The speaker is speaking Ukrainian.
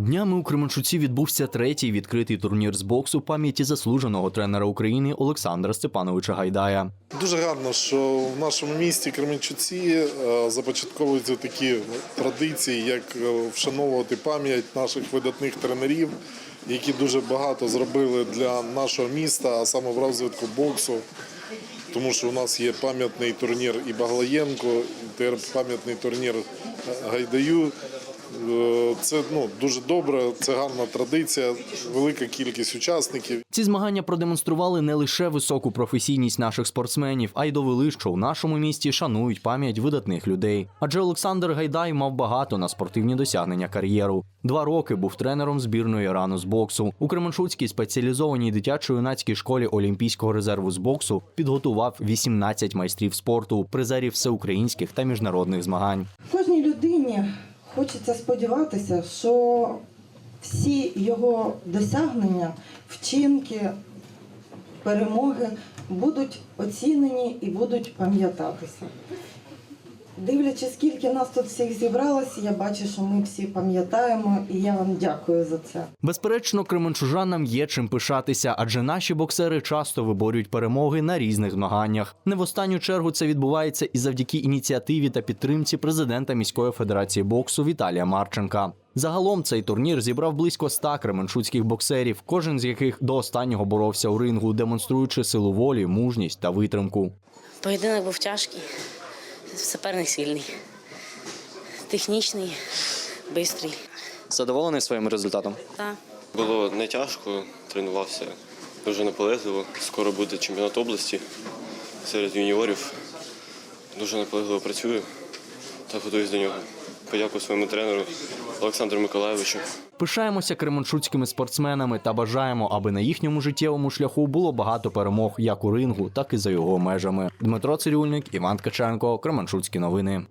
Днями у Кременчуці відбувся третій відкритий турнір з боксу пам'яті заслуженого тренера України Олександра Степановича Гайдая. Дуже гарно, що в нашому місті Кременчуці е, започатковуються такі традиції, як е, вшановувати пам'ять наших видатних тренерів, які дуже багато зробили для нашого міста, а саме в розвитку боксу. Тому що у нас є пам'ятний турнір і Баглаєнко, пам'ятний турнір е, Гайдаю. Е, Це ну, дуже добре, це гарна традиція, велика кількість учасників. Ці змагання продемонстрували не лише високу професійність наших спортсменів, а й довели, що в нашому місті шанують пам'ять видатних людей. Адже Олександр Гайдай мав багато на спортивні досягнення кар'єру. Два роки був тренером збірної рану з боксу. У Кременчуцькій спеціалізованій дитячо-юнацькій школі Олімпійського резерву з боксу підготував 18 майстрів спорту, призерів всеукраїнських та міжнародних змагань. Кожній людині хочеться сподіватися, що всі його досягнення, вчинки, перемоги будуть оцінені і будуть пам'ятатися. Дивлячись, скільки нас тут всіх зібралося, я бачу, що ми всі пам'ятаємо, і я вам дякую за це. Безперечно, кременчужанам є чим пишатися, адже наші боксери часто виборюють перемоги на різних змаганнях. Не в останню чергу це відбувається і завдяки ініціативі та підтримці президента міської федерації боксу Віталія Марченка. Загалом цей турнір зібрав близько ста кременчуцьких боксерів, кожен з яких до останнього боровся у рингу, демонструючи силу волі, мужність та витримку. Поєдинок був тяжкий, суперник сильний, технічний, швидкий. Задоволений своїм результатом. Та Було не тяжко, тренувався дуже наполегливо. Скоро буде чемпіонат області серед юніорів. Дуже наполегливо працюю та готуюсь до нього. Подякую своєму тренеру Олександру Миколаєвичу. Пишаємося кременчуцькими спортсменами та бажаємо, аби на їхньому життєвому шляху було багато перемог як у рингу, так і за його межами. Дмитро Цирюльник, Іван Ткаченко, Кременчуцькі новини.